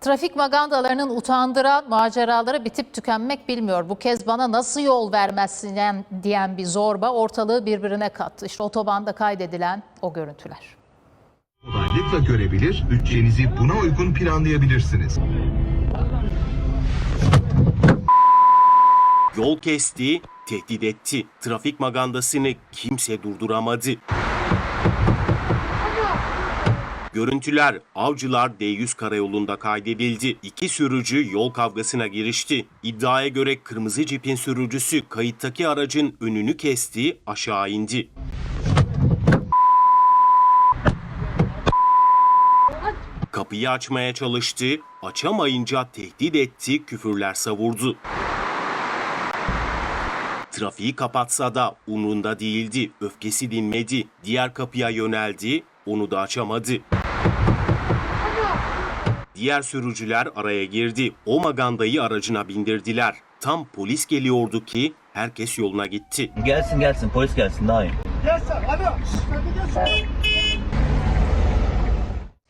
Trafik magandalarının utandıran maceraları bitip tükenmek bilmiyor. Bu kez bana nasıl yol vermezsin diyen- diyen bir zorba ortalığı birbirine kattı. İşte otobanda kaydedilen o görüntüler. kolaylıkla görebilir, bütçenizi buna uygun planlayabilirsiniz. Yol kesti, tehdit etti. Trafik magandasını kimse durduramadı. Görüntüler Avcılar D100 karayolunda kaydedildi. İki sürücü yol kavgasına girişti. İddiaya göre kırmızı cipin sürücüsü kayıttaki aracın önünü kesti, aşağı indi. Kapıyı açmaya çalıştı, açamayınca tehdit etti, küfürler savurdu. Trafiği kapatsa da umrunda değildi. Öfkesi dinmedi. Diğer kapıya yöneldi. Onu da açamadı. Diğer sürücüler araya girdi. O magandayı aracına bindirdiler. Tam polis geliyordu ki herkes yoluna gitti. Gelsin gelsin polis gelsin daha iyi. Gel sen hadi. Hadi gel sen.